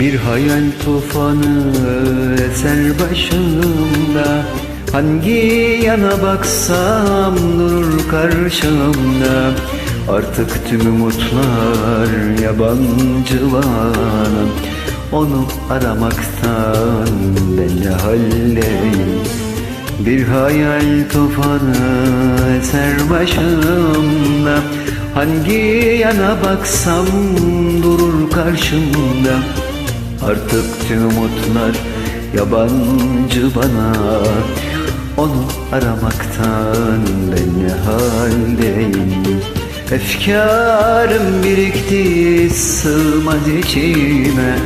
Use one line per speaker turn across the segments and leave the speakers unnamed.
Bir hayal tufanı eser başımda. Hangi yana baksam durur karşımda. Artık tüm umutlar yabancı bana Onu aramaktan ben ne haldeyim? Bir hayal tufanı eser başımda. Hangi yana baksam durur karşımda Artık tüm umutlar yabancı bana. Onu aramaktan ben ne haldeyim? Efkarım birikti sığmaz içime.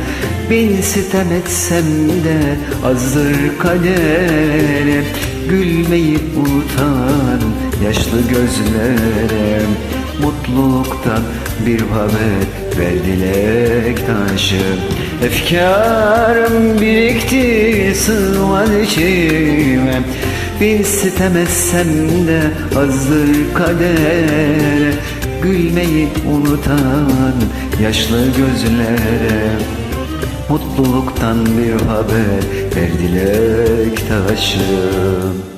Bin sitem etsem de azdır kaderim Gülmeyi unutan yaşlı gözlerim Mutluluktan bir haber ver dilek taşı Efkarım birikti sığmaz içime. Bin sitem etsem de azdır kader Gülmeyi unutan yaşlı gözlere. Mutluluktan bir haber ver dilek taşım